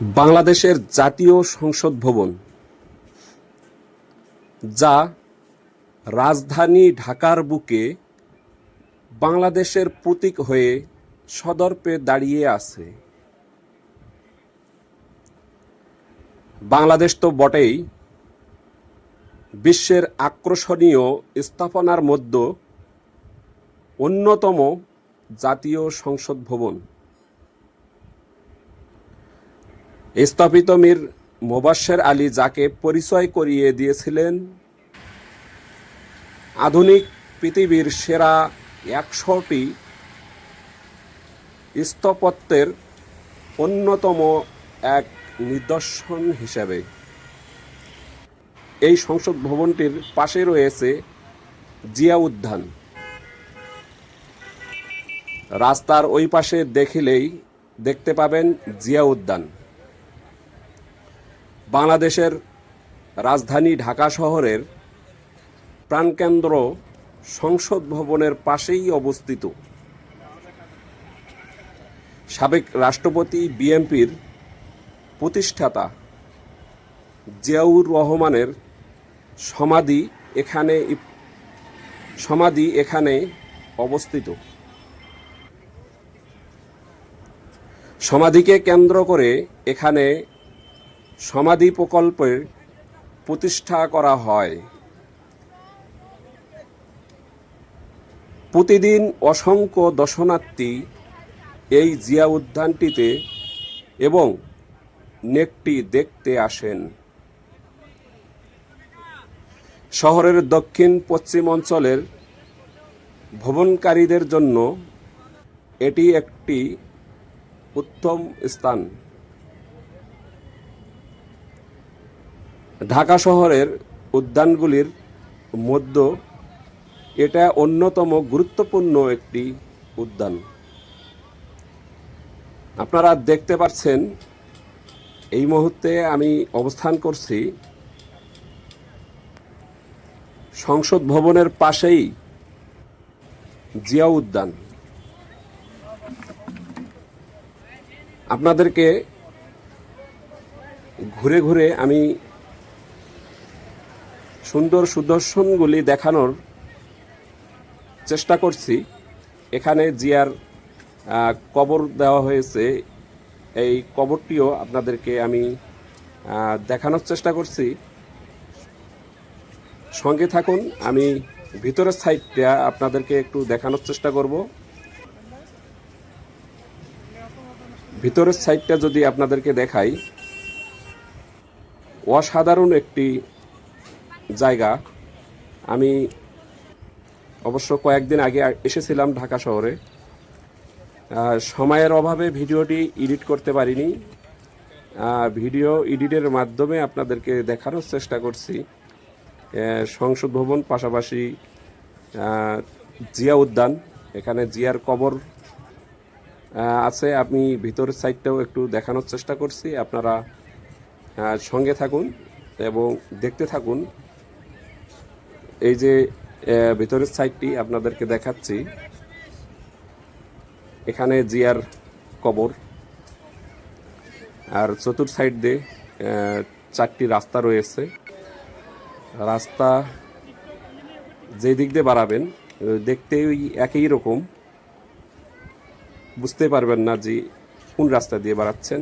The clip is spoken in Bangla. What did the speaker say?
বাংলাদেশের জাতীয় সংসদ ভবন, যা রাজধানী ঢাকার বুকে বাংলাদেশের প্রতীক হয়ে সদর্পে দাঁড়িয়ে আছে। বাংলাদেশ তো বটেই, বিশ্বের আকর্ষণীয় স্থাপনার মধ্যে অন্যতম জাতীয় সংসদ ভবন। স্থাপিত মীর মোবাশ্বের আলী যাকে পরিচয় করিয়ে দিয়েছিলেন, আধুনিক পৃথিবীর সেরা একশোটি স্থাপত্যের অন্যতম এক নিদর্শন হিসাবে। এই সংসদ ভবনটির পাশে রয়েছে জিয়া উদ্যান। রাস্তার ওই পাশে দেখিলেই দেখতে পাবেন জিয়া উদ্যান। বাংলাদেশের রাজধানী ঢাকা শহরের প্রাণকেন্দ্র সংসদ ভবনের পাশেই অবস্থিত। সাবেক রাষ্ট্রপতি বিএনপির প্রতিষ্ঠাতা জিয়াউর রহমানের সমাধি এখানে সমাধি এখানে অবস্থিত। সমাধিকে কেন্দ্র করে এখানে সমাধি প্রকল্পের প্রতিষ্ঠা করা হয়। প্রতিদিন অসংখ্য দর্শনার্থী এই জিয়া উদ্যানটিতে এবং নেকটি দেখতে আসেন। শহরের দক্ষিণ পশ্চিম অঞ্চলের ভ্রমণকারীদের জন্য এটি একটি উত্তম স্থান। ঢাকা শহরের উদ্যানগুলির মধ্যে এটা অন্যতম গুরুত্বপূর্ণ একটি উদ্যান। আপনারা দেখতে পাচ্ছেন, এই মুহূর্তে আমি অবস্থান করছি সংসদ ভবনের পাশেই জিয়া উদ্যান। আপনাদেরকে ঘুরে ঘুরে আমি সুন্দর সুদর্শনগুলি দেখানোর চেষ্টা করছি। এখানে জিয়ার কবর দেওয়া হয়েছে। এই কবরটিও আপনাদেরকে আমি দেখানোর চেষ্টা করছি। সঙ্গে থাকুন, আমি ভিতরের সাইডটা আপনাদেরকে একটু দেখানোর চেষ্টা করব। ভিতরের সাইডটা যদি আপনাদেরকে দেখাই, অসাধারণ একটি জায়গা। আমি অবশ্য কয়েকদিন আগে এসেছিলাম ঢাকা শহরে। সময়ের অভাবে ভিডিওটি এডিট করতে পারিনি। ভিডিও এডিটের মাধ্যমে আপনাদেরকে দেখানোর চেষ্টা করছি। সংসদ ভবন পাশাপাশি জিয়া উদ্যান। এখানে জিয়ার কবর আছে। আমি ভিতরের সাইডটাও একটু দেখানোর চেষ্টা করছি। আপনারা সঙ্গে থাকুন এবং দেখতে থাকুন। এই যে ভিতরের সাইডটি আপনাদেরকে দেখাচ্ছি। এখানে জিয়ার কবর। আর চতুর সাইড দিয়ে চারটি রাস্তা রয়েছে। রাস্তা যে দিক দিয়ে বাড়াবেন দেখতে ওই একই রকম। বুঝতে পারবেন না যে কোন রাস্তা দিয়ে বাড়াচ্ছেন।